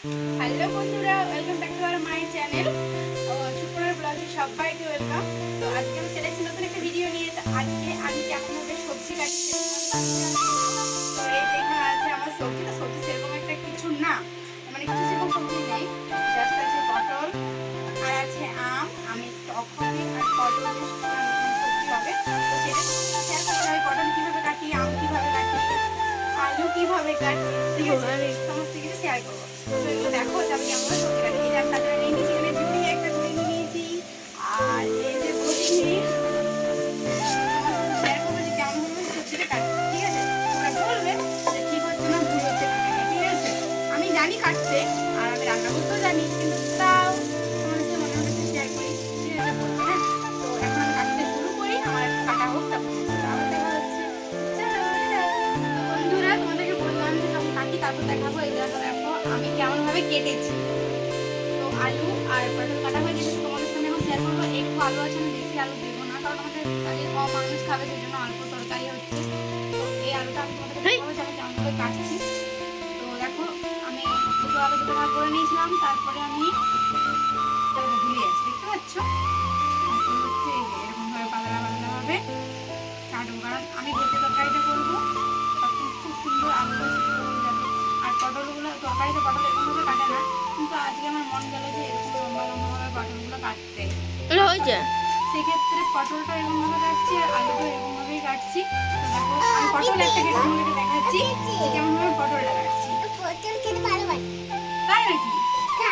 Hello বন্ধুরা, welcome back to our my channel. সুপ্রভাত ব্লগে সবাইকে ওয়েলকাম। তো আজকে আমি চলে নতুন একটা ভিডিও নিয়ে। তো আজকে আমি কেমন ভাবে সবজি কাটছি আছে আমার সবজি, তো সবজি সেরকম একটা কিছু না। মানে কিছু সেরকম সবজি নেই। আছে পটল, আর আছে আম, আমি টক আর পটল সবজি হবে তো সেটা শেয়ার হবে পটল কীভাবে কাটি, আম কীভাবে কাটি, আলু কীভাবে কাটি কেটেছি তো আলু আর পটল কাটা হয়ে গেছে তোমাদের সামনে এখন শেয়ার করব। একটু আলু আছে, আমি বেশি আলু দেবো না, কারণ আমাদের কম মানুষ খাবে, সেই জন্য অল্প তরকারি হচ্ছে। তো এই আলুটা আমি তোমাদের আমি কেমন ভাবে কাটছি। তো দেখো, আমি দুটো আলু দুটো ভাগ করে নিয়েছিলাম, তারপরে আমি ভুলে যাচ্ছি দেখতে পাচ্ছ? পটলগুলো তরকারিতে পটল এরকমভাবে কাটে না কিন্তু আজকে আমার মন গেল যে এরকম লম্বা লম্বাভাবে পটলগুলো কাটতে। এটা হয়েছে? সেক্ষেত্রে পটলটা এরকমভাবে কাটছি আর আলুটা এরকমভাবেই কাটছি। তো দেখো আমি পটল একটা কেটে তোমাদেরকে দেখাচ্ছি যে কেমনভাবে পটলটা কাটছি। পটল খেতে ভালোবাসি। তাই নাকি? খা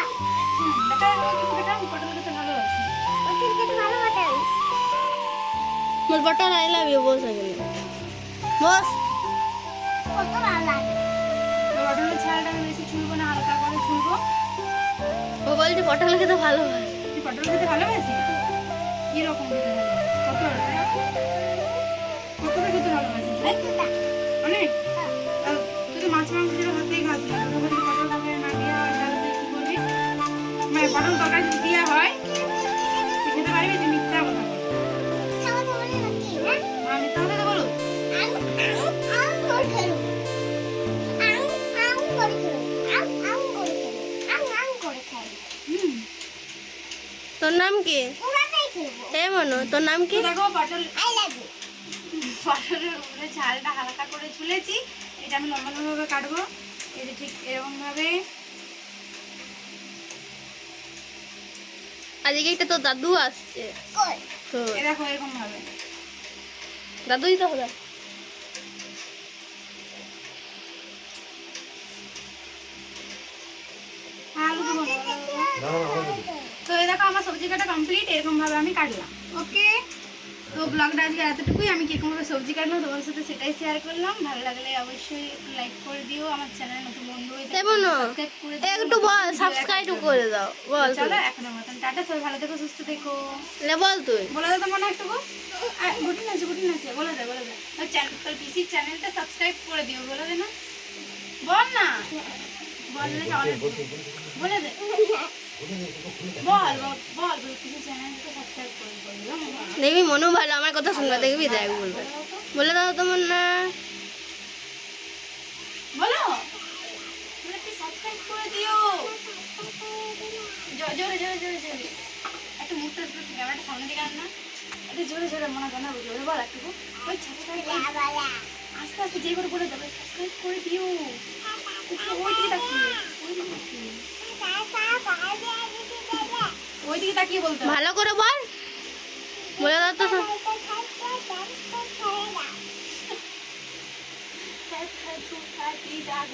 হুম দেখা যাবে কিন্তু খেতে আমি পটল খেতে ভালোবাসি। পটল খেতে ভালোবাসি মোর পটল আই লাভ ইউ বস এখানে। বস। পটল পটলের ছালটা আমি বেশি ছুলবো না হালকা করে ছুলবো ও বলছে পটল খেতে ভালো হয়। তুই পটল খেতে ভালোবাসি? কীরকম খেতে ভালোবাসি তোর নাম কি? খেলব মনো তোর নাম কি? দেখো পটল আই লাভ ইউ পটলের উপরে ঝালটা হালকা করে ছুলেছি। এটা আমি লম্বা লম্বাভাবে কাটবো। এই যে ঠিক এরকম ভাবে আজকে একটা তোর দাদু আসছে। তো দেখো এরকম ভাবে দাদুই তো হবে হ্যাঁ, আলু দেবো। তো দেখো আমার সবজি কাটা কমপ্লিট এরকম ভাবে আমি কাটলাম। ওকে? তো ব্লগটা আজকে এতটুকুই। আমি কিরকমভাবে সবজি কাটলাম তোমার সাথে সেটাই শেয়ার করলাম। ভালো লাগলে অবশ্যই লাইক করে দিও। আমার চ্যানেল নতুন বন্ধু দিও। একটু বল সাবস্ক্রাইব করে দাও বল চলো তুই। এখনও মতন। টাটা সবাই ভালো থেকো সুস্থ থেকো। লে বল তুই। বলে দাও তো মনে একটু গুটি আছে গুটি আছে। বলে দে বলে দে ওই চ্যানেল তোর পিসির চ্যানেলটা সাবস্ক্রাইব করে দিও বলে দে না। বল না। বললে কেমন বলে দে। দেখবি মনু ভালো আমার কথা শুনবে দেখবি দেখ বলবে। বলে দাও তোমার না। বলো সাবস্ক্রাইব করে দিও। জোরে জোরে জোরে জোরে একটু মুখটা ক্যামেরাটা সামনে দিকে আন না। একটু জোরে জোরে মনে জানাব জোরে বল একটু ওই সাবস্ক্রাইব আস্তে আস্তে যে করে বলে দেবে সাবস্ক্রাইব করে দিও একটু ওই দিকে তাকিয়ে ওই দিকে তাকিয়ে ওই দিকে তাকিয়ে বলতে ভালো করে বল বলে দাও তো সব- হ্যাঁ,